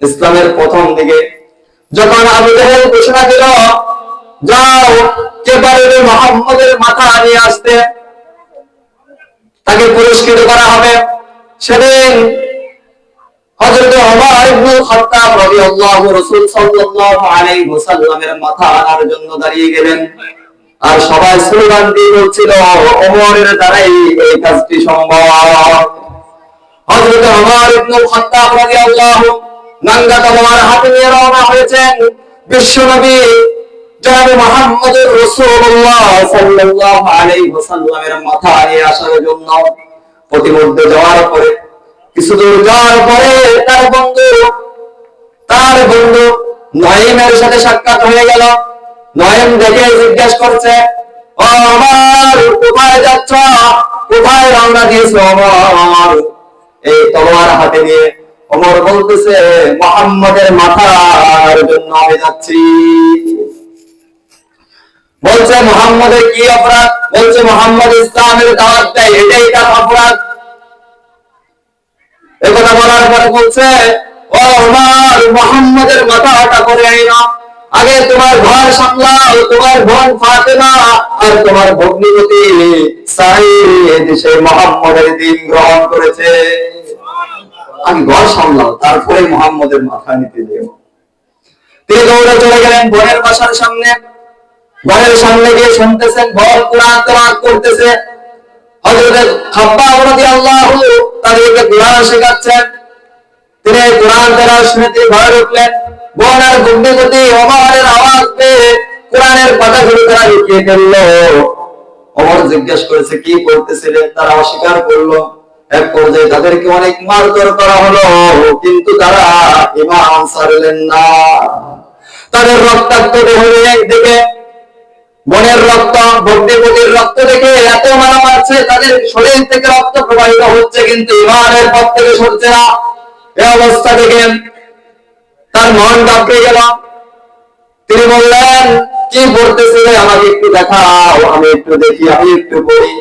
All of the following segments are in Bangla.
ইসলামের প্রথম দিকে। যখন আবু জাহেল ঘোষণা দিল, যাও কে পারবে মোহাম্মদের মাথা নিয়ে আসতে তাকে পুরস্কৃত করা হবে। সেদিন হযরত ওমর ইবনে খাত্তাব রাদিয়াল্লাহু রাসূল সাল্লাল্লাহু আলাইহি ওয়াসাল্লামের মাথা আনার জন্য দাঁড়িয়ে গেলেন। আর সবাই স্লোগান দিয়ে বলছিল, ওমরের দ্বারাই এই কাজটি সম্ভব। হযরত ওমর ইবনে খাত্তাব রাদিয়াল্লাহু নাঙ্গা তলোয়ার হাতে নিয়ে রওনা হয়েছেন বিশ্বনবী জনাব রাসূলুল্লাহ সাল্লাল্লাহু আলাইহি ওয়াসাল্লামের মাথা জন্য প্রতিমধ্যে যাওয়ার পরে, কিছু দূর যাওয়ার পরে তার বন্ধু তার বন্ধু নয়েমের সাথে সাক্ষাৎ হয়ে গেল। নয়েম দেখে জিজ্ঞাসা করছে আমার, কোথায় যাচ্ছ? কোথায় রওনা দিয়েছ আমার? এই তলোয়ার হাতে নিয়ে ওমর বলতেছে, মোহাম্মদের মাথার জন্য আমি যাচ্ছি। বলছে মোহাম্মদের কি অপরাধ? বলছে, মোহাম্মদ ইসলামের দাওয়াত দেয়, এটাই তার অপরাধ। একথা বলার পরে বলছে, ও মোহাম্মদের করে আইনা। আগে তোমার ঘর সামলাও, তোমার বোন ফাতেমা আর তোমার ভগ্নিপতি সাইদ সে মোহাম্মদের দিন গ্রহণ করেছে। আগে ঘর সামলাও, তারপরে মোহাম্মদের মাথা নিতে যেও। তিনি দৌড়ে চলে গেলেন বোনের বাসার সামনে। বোনের সামনে গিয়ে শুনতেছেন বোন কোরআন করতেছে। তাদেরকে কোরআন শেখাচ্ছেন। তিনি কোরআন গুন্ডিগতি ওমরের আওয়াজ পেয়ে কোরআনের পাতাগুলো তারা লিখিয়ে ফেলল। ওমর জিজ্ঞেস করেছে, কি করতেছিলেন? তারা অস্বীকার করল। এক পর্যায়ে তাদেরকে অনেক মারধর করা হলো, কিন্তু তারা ইমান ছাড়লেন না। তাদের রক্তাক্ত দেহ একদিকে মনের রক্ত ভক্তিপতির রক্ত দেখে এত মারা মারছে তাদের শরীর থেকে রক্ত প্রবাহিত হচ্ছে, কিন্তু ইমানের পথ থেকে সরছে না। এ অবস্থা দেখে তার মন কাঁপড়ে গেল। তিনি বললেন, কি পড়তেছিলে আমাকে একটু দেখাও, আমি একটু দেখি, আমি একটু পড়ি।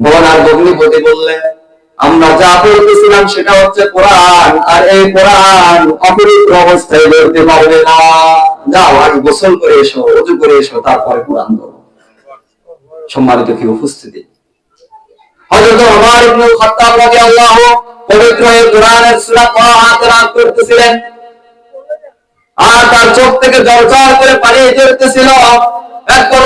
আর বললেন আমরা যা পড়তেছিলাম সেটা হচ্ছে কোরআন। আর এই কোরআন অপবিত্র অবস্থায় ধরতে পারবে না। যাও আগে গোসল করে এসো, অজু করে এসো, তারপরে কোরআন সম্মানিত কি উপস্থিতি? আর তার চোখ থেকে জলজল করে পানি ঝরতেছিল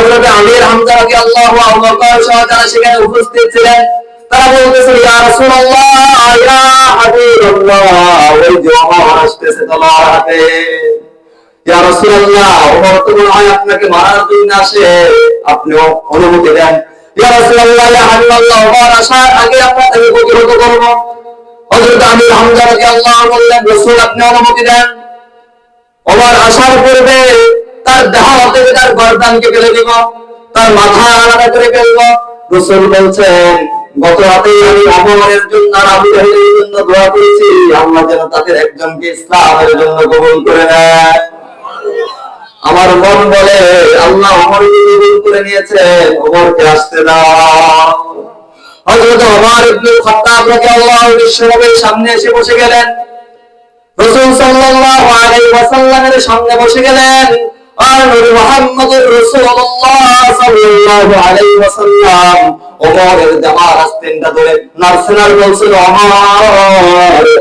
হযরত আমির হামজা রাদিয়াল্লাহু বকর সহ যারা সেখানে উপস্থিত ছিলেন। তারা বলতেছে, ইয়া রাসূলুল্লাহ, ইয়া ওই যে ওমর আসতেছে তোমার হাতে। ইয়া রাসূলুল্লাহ, ওমর তো আপনাকে মারার আসে। আপনিও অনুমতি দেন। ইয়া রাসূলুল্লাহ, ইয়া ওমর, আসার আগে আপনাকে করব। হযরত আমির হামজা রাদিয়াল্লাহু বললেন রাসূল, আপনি অনুমতি দেন। ওমর আসার পূর্বে তার দেহ থেকে তার গর্দানকে ফেলে দিব, তার মাথা আলাদা করে ফেলব। রাসূল বলছেন, গত রাতে আমি অমরের জন্য আর আবু জাহেলের জন্য দোয়া করেছি। আল্লাহ যেন তাদের একজনকে ইসলামের জন্য কবুল করে নেয়। আমার মন বলে, আল্লাহ অমরকে কবুল করে নিয়েছে ওমরকে আসতে দাও। হযরত ওমর ইবনে খাত্তাব রাদিয়াল্লাহু বিশ্বনবীর সামনে এসে বসে গেলেন। রাসূল সাল্লাল্লাহু আলাইহি ওয়াসাল্লামের সামনে বসে গেলেন।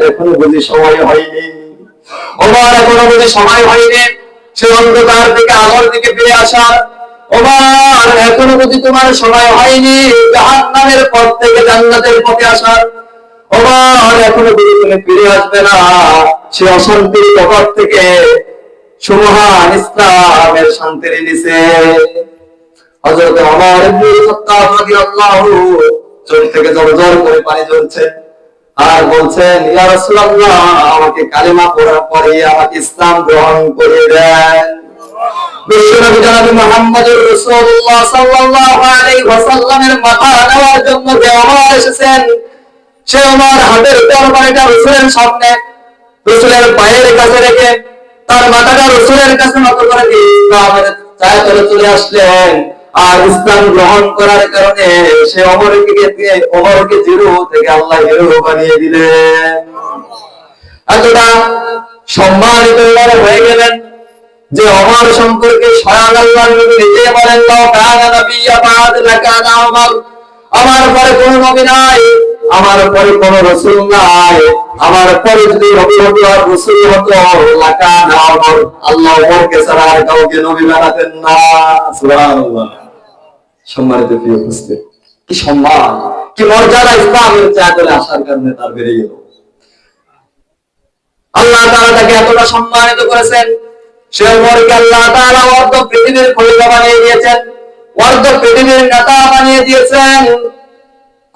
এখনও বুঝি সময় হয়নি। তোমার সময় হয়নি। পথ থেকে জান্নাতের পথে আসার ওমর, এখনও বুঝি তুমি ফিরে আসবে না। সে অশান্তির কবর থেকে ইসলামের হযরত ওমর ইবনে খাত্তাব রাদিয়াল্লাহু চোখ থেকে করে পানি ঝরছে আর বলছেন, ইয়া রাসূলুল্লাহ, আমাকে কালিমা পড়ার পরে আমাকে ইসলাম গ্রহণ করে দেন। মাথা জন্য এসেছেন, সে ওমর হাতের তরবারিটা সামনে। রাসূলের পায়ের কাছে রেখে তার মাথাটা রাসূলের কাছে নত করে দিয়ে ইসলামের চায়তলে চলে আসলেন। আর ইসলাম গ্রহণ করার কারণে সে অমরকে দিয়ে অমরকে জিরো থেকে আল্লাহ হিরো বানিয়ে দিলেন। এতটা সম্মানিত হয়ে গেলেন যে অমর সম্পর্কে স্বয়ং আল্লাহ নিজে বলেন আমার পরে কোন নবী নাই। আমার পরে কোন রাসূল নাই। আমার পরে যদি হতো আর রাসূল হতো ওমর আল্লাহ কাউকে নবী বানাতেন না। সম্মানিত প্রিয় কি সম্মান, কি মর্যাদা ইসলামের আসার কারণে তার বেড়ে গেল। আল্লাহ তাকে এতটা সম্মানিত করেছেন। সে আল্লাহ অর্ধ পৃথিবীর খলিফা বানিয়ে দিয়েছেন অর্ধ পৃথিবীর নেতা বানিয়ে দিয়েছেন।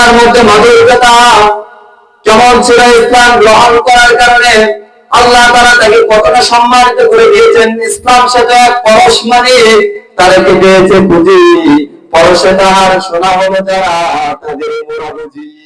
তার মধ্যে মাধুর্যতা যেমন ছিল ইসলাম গ্রহণ করার কারণে আল্লাহ তারা তাকে কতটা সম্মানিত করে দিয়েছেন। ইসলাম সেটা পরশ মানে তারাকে দিয়েছে বুঝি পরশে তাহার সোনা হলো যারা তাদের বুঝি